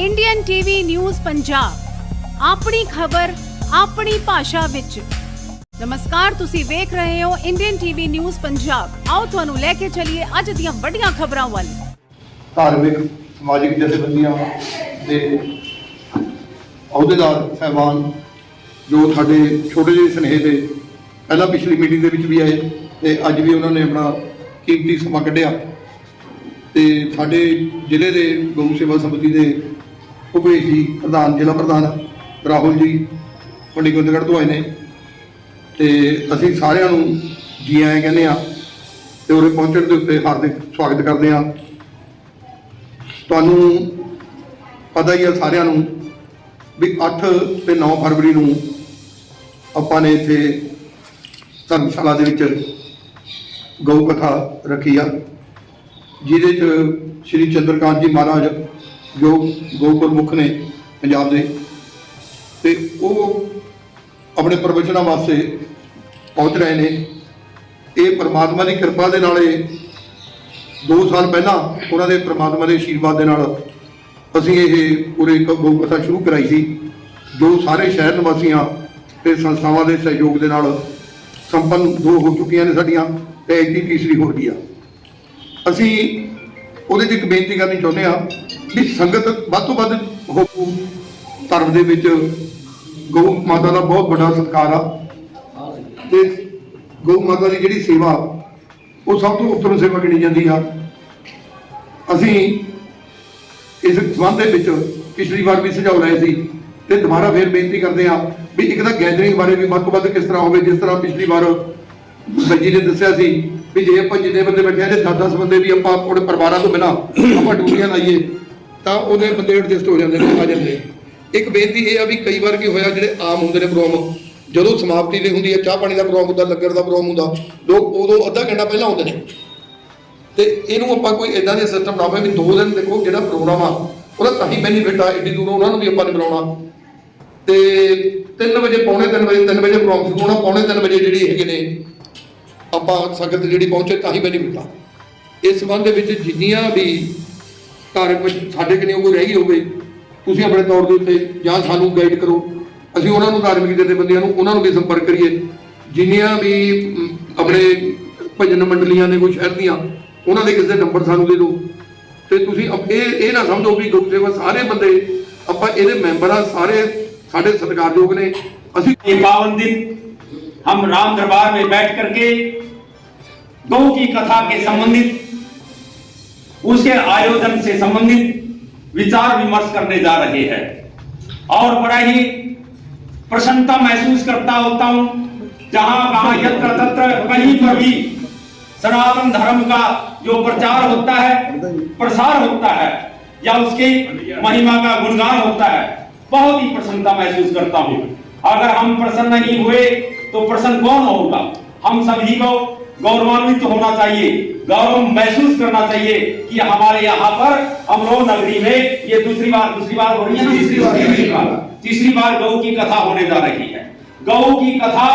Indian TV news Punjab ਆਪਣੀ ਖਬਰ, ਆਪਣੀ ਭਾਸ਼ਾ ਵਿੱਚ। ਨਮਸਕਾਰ, ਤੁਸੀਂ ਵੇਖ ਰਹੇ ਹੋ ਇੰਡੀਅਨ ਟੀਵੀ ਨਿਊਜ਼ ਪੰਜਾਬ ਆਓ ਤੁਹਾਨੂੰ ਲੈ ਕੇ ਚੱਲੀਏ ਅੱਜ ਦੀਆਂ ਵੱਡੀਆਂ ਖਬਰਾਂ ਵੱਲ। ਧਾਰਮਿਕ, ਸਮਾਜਿਕ ਜਥੇਬੰਦੀਆਂ ਦੇ ਅਹੁਦੇਦਾਰ, ਸਹਿਬਾਨ ਜੋ ਸਾਡੇ ਛੋਟੇ ਜਿਹੇ ਸੁਨੇਹੇ ਦੇ ਪਹਿਲਾਂ ਪਿਛਲੀ ਮੀਟਿੰਗ ਦੇ ਵਿੱਚ ਵੀ ਆਏ ਤੇ ਅੱਜ ਵੀ ਉਹਨਾਂ ਨੇ ਆਪਣਾ ਕੀਮਤੀ ਸਮਾਂ ਕੱਢਿਆ। ਤੇ ਸਾਡੇ ਜ਼ਿਲ੍ਹੇ ਦੇ ਗਊ ਸੇਵਾ ਸਮਿਤੀ ਦੇ ਉਪੇਸ਼ ਜੀ, ਪ੍ਰਧਾਨ, ਜ਼ਿਲ੍ਹਾ ਪ੍ਰਧਾਨ, ਰਾਹੁਲ ਜੀ ਪੰਡੀ ਗੋਬਿੰਦਗੜ੍ਹ ਤੋਂ ਆਏ ਨੇ। ਤੇ ਅਸੀਂ ਸਾਰਿਆਂ ਨੂੰ ਜੀ ਆਇਆਂ ਕਹਿੰਦੇ ਆ ਤੇ ਉਰੇ ਪਹੁੰਚਣ ਦੇ ਉੱਤੇ ਹਾਰਦਿਕ ਸਵਾਗਤ ਕਰਦੇ ਆ ਤੁਹਾਨੂੰ ਪਤਾ ਹੀ ਆ ਸਾਰਿਆਂ ਨੂੰ ਵੀ 8 ਤੇ 9 ਫਰਵਰੀ ਨੂੰ ਆਪਾਂ ਨੇ ਇੱਥੇ ਧਰਮਸ਼ਾਲਾ ਦੇ ਵਿੱਚ ਗਊ ਕਥਾ ਰੱਖੀ ਆ, ਜਿਹਦੇ ਚ ਸ਼੍ਰੀ ਚੰਦਰਕਾਂਤ ਜੀ ਮਹਾਰਾਜ ਜੋ ਗਊ ਪ੍ਰਮੁੱਖ ਨੇ ਪੰਜਾਬ ਦੇ, ਤੇ ਉਹ ਆਪਣੇ ਪ੍ਰਵਚਨਾਂ ਵਾਸਤੇ ਪਹੁੰਚ ਰਹੇ ਨੇ। ਇਹ ਪ੍ਰਮਾਤਮਾ ਦੀ ਕਿਰਪਾ ਦੇ ਨਾਲ ਇਹ 2 ਸਾਲ ਪਹਿਲਾਂ ਉਹਨਾਂ ਦੇ ਪ੍ਰਮਾਤਮਾ ਦੇ ਆਸ਼ੀਰਵਾਦ ਦੇ ਨਾਲ ਅਸੀਂ ਇਹ ਪੂਰੇ ਇੱਕ ਗਊ ਕਥਾ ਸ਼ੁਰੂ ਕਰਾਈ ਸੀ, ਜੋ ਸਾਰੇ ਸ਼ਹਿਰ ਨਿਵਾਸੀਆਂ ਤੇ ਸੰਸਥਾਵਾਂ ਦੇ ਸਹਿਯੋਗ ਦੇ ਨਾਲ ਸੰਪੰਨ ਦੋ ਹੋ ਚੁੱਕੀਆਂ ਨੇ ਸਾਡੀਆਂ ਤੇ ਇੱਕ ਦੀ ਤੀਸਰੀ ਹੋ ਰਹੀ ਆ। ਅਸੀਂ ਉਹਦੇ 'ਚ ਇੱਕ ਬੇਨਤੀ ਕਰਨੀ ਚਾਹੁੰਦੇ ਆ ਵੀ ਸੰਗਤ ਵੱਧ ਤੋਂ ਵੱਧ ਹੋ ਧਰਮ ਦੇ ਵਿੱਚ ਗਊ ਮਾਤਾ ਦਾ ਬਹੁਤ ਵੱਡਾ ਸਤਿਕਾਰ ਆ। ਤੇ ਗਊ ਮਾਤਾ ਦੀ ਜਿਹੜੀ ਸੇਵਾ, ਉਹ ਸਭ ਤੋਂ ਉੱਤਮ ਸੇਵਾ ਗਿਣੀ ਜਾਂਦੀ ਆ। ਅਸੀਂ ਇਸ ਸੰਬੰਧ ਦੇ ਵਿੱਚ ਪਿਛਲੀ ਵਾਰ ਵੀ ਸੁਝਾਅ ਲਏ ਸੀ ਤੇ ਦੁਬਾਰਾ ਫੇਰ ਬੇਨਤੀ ਕਰਦੇ ਆ ਵੀ ਇੱਕ ਤਾਂ ਗੈਦਰਿੰਗ ਬਾਰੇ ਵੀ ਵੱਧ ਤੋਂ ਵੱਧ ਕਿਸ ਤਰ੍ਹਾਂ ਹੋਵੇ, ਜਿਸ ਤਰ੍ਹਾਂ ਪਿਛਲੀ ਵਾਰ ਬੱਜੀ ਨੇ ਦੱਸਿਆ ਸੀ ਵੀ ਜੇ ਆਪਾਂ ਜਿੰਨੇ ਬੰਦੇ ਬੈਠੇ ਆ ਤੇ 10-10 ਬੰਦੇ ਵੀ ਆਪਾਂ ਆਪਣੇ ਪਰਿਵਾਰਾਂ ਤੋਂ ਬਿਨਾਂ ਆਪਾਂ ਡਿਊਟੀਆਂ ਲਾਈਏ ਤਾਂ ਉਹਦੇ ਬੰਦੇ ਐਡਜਸਟ ਹੋ ਜਾਂਦੇ ਨੇ, ਆ ਜਾਂਦੇ ਨੇ। ਇੱਕ ਬੇਨਤੀ ਇਹ ਆ ਵੀ ਕਈ ਵਾਰ ਕੀ ਹੋਇਆ, ਜਿਹੜੇ ਆਮ ਹੁੰਦੇ ਨੇ ਪ੍ਰੋਗਰਾਮ ਜਦੋਂ ਸਮਾਪਤੀ ਦੇ ਹੁੰਦੀ ਹੈ, ਚਾਹ ਪਾਣੀ ਦਾ ਪ੍ਰੋਗਰਾਮ ਹੁੰਦਾ, ਲੰਗਰ ਦਾ ਪ੍ਰੋਗਰਾਮ ਹੁੰਦਾ, ਲੋਕ ਉਦੋਂ ਅੱਧਾ ਘੰਟਾ ਪਹਿਲਾਂ ਆਉਂਦੇ ਨੇ। ਤੇ ਇਹਨੂੰ ਆਪਾਂ ਕੋਈ ਇਦਾਂ ਦੇ ਸਿਸਟਮ ਬਣਾਵੇ ਵੀ ਦੋ ਦਿਨ ਦੇਖੋ ਜਿਹੜਾ ਪ੍ਰੋਗਰਾਮ ਆ, ਉਹਦਾ ਤਾਂ ਹੀ ਬੈਨੀਫਿਟ ਆ, ਏਡੀ ਦੂਰੋਂ ਉਹਨਾਂ ਨੂੰ ਵੀ ਆਪਾਂ ਨੇ ਬੁਲਾਉਣਾ। ਤੇ 3 ਵਜੇ, ਪੌਣੇ 3 ਵਜੇ 3 ਵਜੇ ਪ੍ਰੋਗਰਾਮ ਸ਼ੁਰੂ ਹੋਣਾ, ਪੌਣੇ 3 ਵਜੇ ਜਿਹੜੀ ਹੈਗੇ ਨੇ, ਆਪਾਂ ਸੰਗਤ ਜਿਹੜੀ ਪਹੁੰਚੇ, ਤਾਂ ਹੀ ਬੈਨੀਫਿਟ ਆ। ਇਸ ਸੰਬੰਧ ਦੇ ਵਿੱਚ ਜਿੰਨੀਆਂ ਵੀ ਘਰ ਵਿੱਚ ਸਾਡੇ ਕਿਨੇ ਕੋਈ ਰਹਿ ਗਈ ਹੋਵੇ ਤੁਸੀਂ ਆਪਣੇ ਤੌਰ ਦੇ ਉੱਤੇ ਜਾਂ ਸਾਨੂੰ ਗਾਈਡ ਕਰੋ ਅਸੀਂ ਉਹਨਾਂ ਨੂੰ ਧਾਰਮਿਕ ਜਥੇਬੰਦੀਆਂ ਨੂੰ ਉਹਨਾਂ ਨੂੰ ਵੀ ਸੰਪਰਕ ਕਰੀਏ ਜਿੰਨੀਆਂ ਵੀ ਅਮ, ਆਪਣੇ ਭਜਨ ਮੰਡਲੀਆਂ ਨੇ ਕੋਈ ਸ਼ਹਿਰ ਦੀਆਂ ਉਹਨਾਂ ਦੇ ਕਿਸੇ ਦੇ ਨੰਬਰ ਸਾਨੂੰ ਦੇ ਦਿਓ ਤੇ ਤੁਸੀਂ ਅਪ- ਇਹ ਇਹ ਨਾ ਸਮਝੋ ਵੀ ਗੁਰੂ ਸੇਵਾ ਸਾਰੇ ਬੰਦੇ ਆਪਾਂ ਇਹਦੇ ਮੈਂਬਰ ਆ ਸਾਰੇ ਸਾਡੇ ਸਤਿਕਾਰਯੋਗ ਨੇ ਅਸੀਂ ये पावन दिन हम राम दरबार में बैठ करके गौ की कथा के संबंधित उसके आयोजन से संबंधित विचार विमर्श करने जा रहे हैं। और बड़ा ही प्रसन्नता महसूस करता होता हूँ, जहाँ कहा यत्र तत्र कहीं पर भी सनातन धर्म का जो प्रचार होता है, प्रसार होता है, या उसकी महिमा का गुणगान होता है, बहुत ही प्रसन्नता महसूस करता हूँ। अगर हम प्रसन्न नहीं हुए तो प्रसन्न कौन होगा? हम सभी को गौरवान्वित होना चाहिए गौरव महसूस करना चाहिए कि हमारे यहाँ पर अमरोह नगरी में ये दूसरी बार दूसरी बार हो रही है तीसरी बार तीसरी बार तीसरी बार गौ की कथा होने जा रही है। गौ की कथा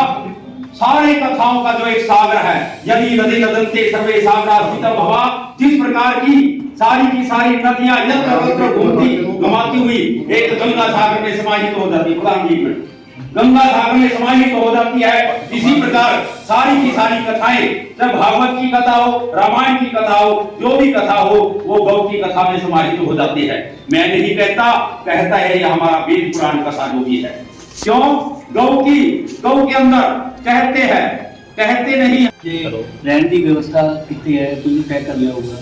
सारे कथाओं का जो एक सागर है यदि नदी नदंते सर्वे सागरा भवा जिस प्रकार की सारी की सारी नदियाँ यत्र घूमती घुमाती हुई एक गंगा सागर में समाहित हो जाती प्रधान जी में गंगा सागर में समाहित हो जाती है इसी प्रकार सारी की सारी कथाएं चाहे भागवत की कथा हो रामायण की कथा हो जो भी कथा हो वो गौ की कथा में समाहित हो जाती है मैं नहीं कहता कहता है ये हमारा वेद पुराण कथा जो भी है क्यों गौ की गौ के अंदर कहते हैं कहते नहीं ਜੇ ਰਹਿਣ ਦੀ ਵਿਵਸਥਾ ਕਿੱਥੇ ਹੈ ਤੁਸੀਂ ਤੈਅ ਕਰ ਲਿਆ ਹੋਊਗਾ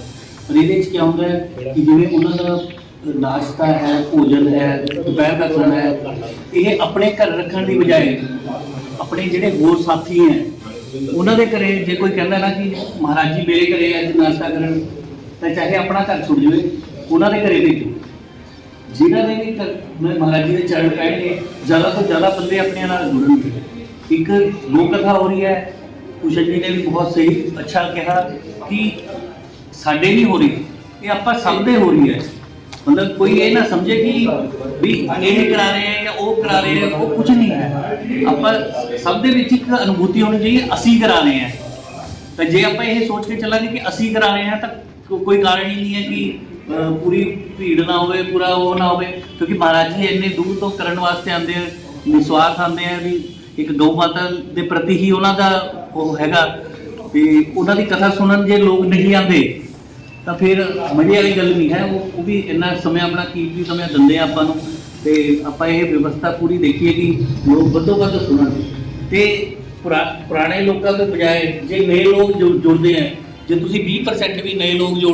ਪਰ ਇਹਦੇ ਵਿੱਚ ਕੀ ਹੁੰਦਾ ਹੈ ਕਿ ਜਿਵੇਂ ਉਹਨਾਂ ਦਾ ਨਾਸ਼ਤਾ ਹੈ, ਭੋਜਨ ਹੈ, ਦੁਪਹਿਰ ਦਾ ਖਾਣਾ ਹੈ, ਇਹ ਆਪਣੇ ਘਰ ਰੱਖਣ ਦੀ ਬਜਾਏ ਆਪਣੇ ਜਿਹੜੇ ਹੋਰ ਸਾਥੀ ਹੈ, ਉਹਨਾਂ ਦੇ ਘਰੇ ਜੇ ਕੋਈ ਕਹਿੰਦਾ ਨਾ ਕਿ ਮਹਾਰਾਜ ਜੀ ਮੇਰੇ ਘਰੇ ਅੱਜ ਨਾਸ਼ਤਾ ਕਰਨ, ਤਾਂ ਚਾਹੇ ਆਪਣਾ ਘਰ ਛੁੱਟ ਜਾਵੇ, ਉਹਨਾਂ ਦੇ ਘਰੇ ਭੇਜੋ। ਜਿਨ੍ਹਾਂ ਦੇ ਵੀ ਮੈਂ ਮਹਾਰਾਜ ਜੀ ਦੇ ਚਰਨ ਪੈਣਗੇ, ਜ਼ਿਆਦਾ ਤੋਂ ਜ਼ਿਆਦਾ ਬੰਦੇ ਆਪਣੇ ਨਾਲ ਜੁੜਨਗੇ। ਇੱਕ ਲੋਕ ਕਥਾ ਹੋ ਰਹੀ ਹੈ ਕੁਸ਼ਲ ਜੀ ਨੇ ਵੀ ਬਹੁਤ ਸਹੀ, ਅੱਛਾ ਕਿਹਾ ਕਿ ਸਾਡੇ ਨਹੀਂ ਹੋ ਰਹੀ, ਇਹ ਆਪਾਂ ਸਭ ਦੇ ਹੋ ਰਹੀ ਹੈ। ਮਤਲਬ ਕੋਈ ਇਹ ਨਾ ਸਮਝੇ ਕਿ ਵੀ ਇਹ ਕਰਾ ਰਹੇ ਹੈ ਜਾਂ ਉਹ ਕਰਾ ਰਹੇ ਹੈ ਉਹ ਕੁਝ ਨਹੀਂ ਹੈ। ਆਪਾਂ ਸਭ ਦੇ ਵਿੱਚ ਇੱਕ ਅਨੁਭੂਤੀ ਹੋਣੀ ਚਾਹੀਏ, ਅਸੀਂ ਕਰਾ ਰਹੇ ਹਾਂ ਤਾਂ ਜੇ ਆਪਾਂ ਇਹ ਸੋਚ ਕੇ ਚੱਲਾਂਗੇ ਕਿ ਅਸੀਂ ਕਰਾ ਰਹੇ ਹਾਂ ਤਾਂ ਕੋ- ਕੋਈ ਕਾਰਨ ਹੀ ਨਹੀਂ ਹੈ ਕਿ ਪੂਰੀ ਭੀੜ ਨਾ ਹੋਵੇ, ਪੂਰਾ ਉਹ ਨਾ ਹੋਵੇ। ਕਿਉਂਕਿ ਮਹਾਰਾਜ ਜੀ ਇੰਨੇ ਦੂਰ ਤੋਂ ਕਰਨ ਵਾਸਤੇ ਆਉਂਦੇ ਆ, ਨਿਸਵਾਰਥ ਆਉਂਦੇ ਆ ਵੀ ਇੱਕ ਗਊ ਮਾਤਾ ਦੇ ਪ੍ਰਤੀ ਹੀ ਉਹਨਾਂ ਦਾ ਉਹ ਹੈਗਾ। ਵੀ ਉਹਨਾਂ ਦੀ ਕਥਾ ਸੁਣਨ ਜੇ ਲੋਕ ਨਹੀਂ ਆਉਂਦੇ ਤਾਂ ਫਿਰ ਮਜ਼ੇ ਵਾਲੀ ਗੱਲ ਨਹੀਂ ਹੈ, ਉਹ ਉਹ ਵੀ ਇੰਨਾ ਸਮਾਂ ਆਪਣਾ ਕੀਮਤੀ ਸਮਾਂ ਦਿੰਦੇ ਆ ਆਪਾਂ ਨੂੰ। ਤੇ ਆਪਾਂ ਇਹ ਵਿਵਸਥਾ ਪੂਰੀ ਦੇਖੀਏ ਕਿ ਲੋਕ ਵੱਧੋ ਵੱਧ ਸੁਣਨ। ਤੇ ਪੁਰਾ- ਪੁਰਾਣੇ ਲੋਕਾਂ ਤੋਂ ਬਜਾਏ ਜੇ ਨਵੇਂ ਲੋਕ ਜੁੜ- ਜੁੜਦੇ ਆ, ਜੇ ਤੁਸੀਂ 20% ਵੀ ਨਵੇਂ ਲੋਕ ਜੋੜ